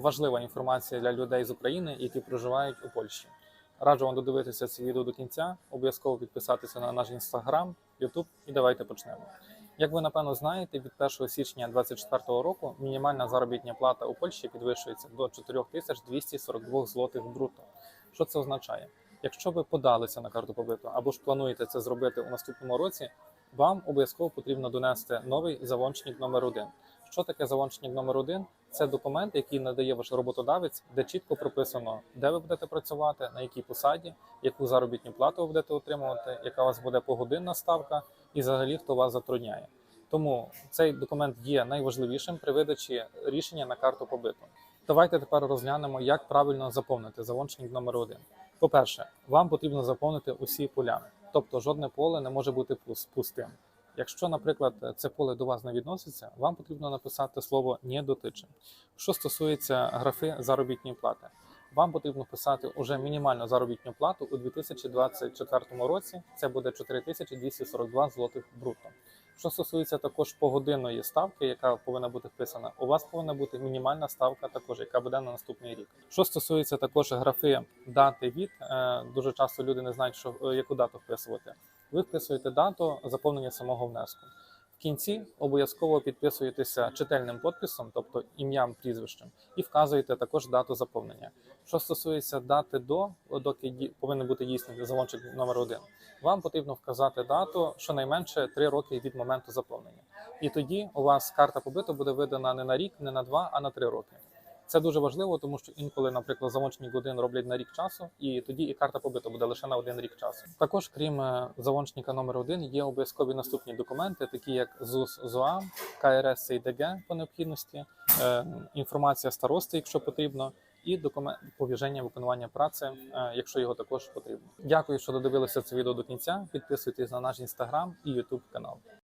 важлива інформація для людей з України, які проживають у Польщі. Раджу вам додивитися це відео до кінця, обов'язково підписатися на наш інстаграм, Ютуб і давайте почнемо. Як ви напевно знаєте, від 1 січня 2024 року мінімальна заробітна плата у Польщі підвищується до 4242 злотих брутто. Що це означає? Якщо ви подалися на карту побиту або ж плануєте це зробити у наступному році, вам обов'язково потрібно донести новий завончник номер 1 Що таке завончник номер 1 Це документ, який надає ваш роботодавець, де чітко прописано, де ви будете працювати, на якій посаді, яку заробітну плату ви будете отримувати, яка у вас буде погодинна ставка, і взагалі хто вас затрудняє. Тому цей документ є найважливішим при видачі рішення на карту побиту. Давайте тепер розглянемо, як правильно заповнити завончник номер 1 По-перше, вам потрібно заповнити усі поля, тобто жодне поле не може бути пус- пустим. Якщо, наприклад, це поле до вас не відноситься, вам потрібно написати слово «не дотиче». Що стосується графи заробітної плати, вам потрібно писати уже мінімальну заробітну плату у 2024 році. Це буде 4242 злотих брутто. Що стосується також погодинної ставки, яка повинна бути вписана, у вас повинна бути мінімальна ставка, також яка буде на наступний рік. Що стосується також графи дати від, е, дуже часто люди не знають, що е, яку дату вписувати. Ви вписуєте дату заповнення самого внеску. В кінці обов'язково підписуєтеся чительним підписом, тобто ім'ям, прізвищем, і вказуєте також дату заповнення. Що стосується дати до, доки повинен бути дійсний завончик номер 1 вам потрібно вказати дату щонайменше 3 роки від моменту заповнення. І тоді у вас карта побиту буде видана не на рік, не на два, а на 3 роки. Це дуже важливо, тому що інколи, наприклад, завончник один роблять на рік часу, і тоді і карта побиту буде лише на один рік часу. Також, крім е, завончника номер 1 є обов'язкові наступні документи, такі як ЗУС ЗОА, КРС СІДГ по необхідності, е, інформація старости, якщо потрібно, і документ повіження виконування праці, е, якщо його також потрібно. Дякую, що додивилися це відео до кінця. Підписуйтесь на наш інстаграм і ютуб канал.